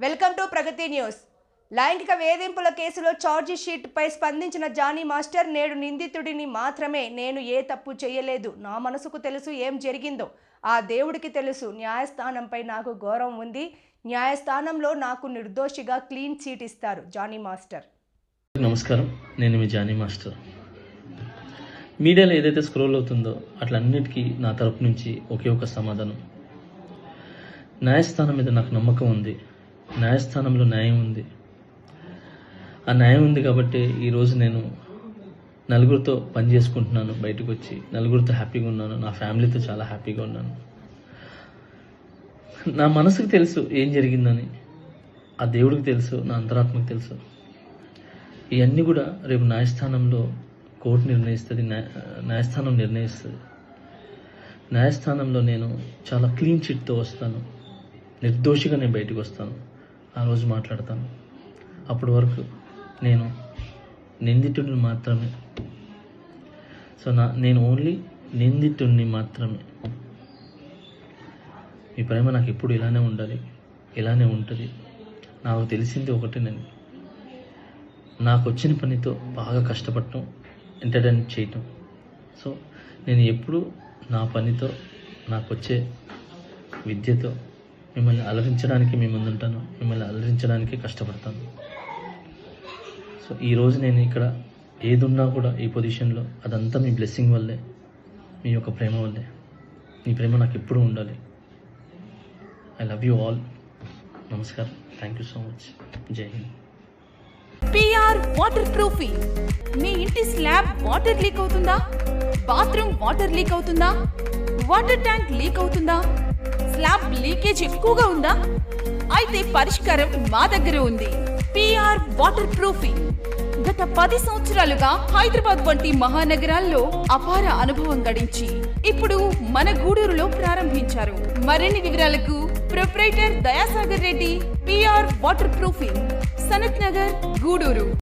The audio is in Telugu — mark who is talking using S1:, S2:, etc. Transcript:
S1: Welcome to Pragathi news. లైంగిక వేధింపుల కేసులో ఛార్జీ షీట్పై స్పందించిన జానీ మాస్టర్ నేడు నిందితుడిని మాత్రమే నేను ఏ తప్పు చేయలేదు. నా మనసుకు తెలుసు ఏం జరిగిందో. ఆ దేవుడికి తెలుసు. న్యాయస్థానంపై నాకు గౌరవం ఉంది. న్యాయస్థానంలో నాకు నిర్దోషిగా క్లీన్ చీట్ ఇస్తారు జానీ మాస్టర్.
S2: నమస్కారం. నేను మీ జానీ మాస్టర్. మీడియాలో ఏదైతే స్క్రోల్ అవుతుందో అట్లన్నిటికీ నా తరపు నుంచి ఒకే ఒక సమాధానం. న్యాయస్థానం మీద నాకు నమ్మకం ఉంది. న్యాయస్థానంలో న్యాయం ఉంది. ఆ న్యాయం ఉంది కాబట్టి ఈరోజు నేను నలుగురితో పని చేసుకుంటున్నాను బయటకు వచ్చి నలుగురితో హ్యాపీగా ఉన్నాను. నా ఫ్యామిలీతో చాలా హ్యాపీగా ఉన్నాను. నా మనసుకు తెలుసు ఏం జరిగిందని. ఆ దేవుడికి తెలుసు నా అంతరాత్మకు తెలుసు. ఇవన్నీ కూడా రేపు న్యాయస్థానంలో కోర్టు నిర్ణయిస్తుంది న్యాయ- న్యాయస్థానం నిర్ణయిస్తుంది. న్యాయస్థానంలో నేను చాలా క్లీన్ చిట్తో వస్తాను. నిర్దోషిగా నేను బయటకు వస్తాను. ఆ రోజు మాట్లాడతాను. అప్పటి వరకు నేను నిందితుడిని మాత్రమే. సో నా నేను ఓన్లీ నిందితుడిని మాత్రమే. మీ ప్రేమ నాకు ఎప్పుడు ఇలానే ఉండాలి ఇలానే ఉంటుంది. నాకు తెలిసింది ఒకటే నాకు వచ్చిన పనితో బాగా కష్టపడటం ఎంటర్టైన్ చేయటం. సో నేను ఎప్పుడు నా పనితో నాకు వచ్చే విద్యతో మిమ్మల్ని అలరించడానికి మీ ముందుంటాను మిమ్మల్ని అలరించడానికి కష్టపడతాను. సో ఈరోజు నేను ఇక్కడ ఏదున్నా కూడా ఈ పొజిషన్లో అదంతా మీ బ్లెస్సింగ్ వల్లే మీ యొక్క ప్రేమ వల్లే. మీ ప్రేమ నాకు ఎప్పుడూ ఉండాలి. ఐ లవ్ యూ ఆల్ నమస్కారం. Thank you so much Jai Hind.
S3: PR waterproofing మీ ఇంటి స్లాబ్ వాటర్ లీక్ అవుతుందా? బాత్రూమ్ వాటర్ లీక్ అవుతుందా? వాటర్ ట్యాంక్ లీక్ అవుతుందా? స్లాబ్ లీకేజ్ ఎక్కువగా ఉందా? అయితే పరిష్కారం మా దగ్గర ఉంది. పిఆర్ వాటర్ ప్రూఫింగ్ గత పది సంవత్సరాలుగా హైదరాబాద్ వంటి మహానగరాల్లో అపార అనుభవం గడించి ఇప్పుడు మన గూడూరులో ప్రారంభించారు. మరిన్ని వివరాలకు proprietor Dayasagar Reddy PR waterproofing Sanath Nagar Gudur.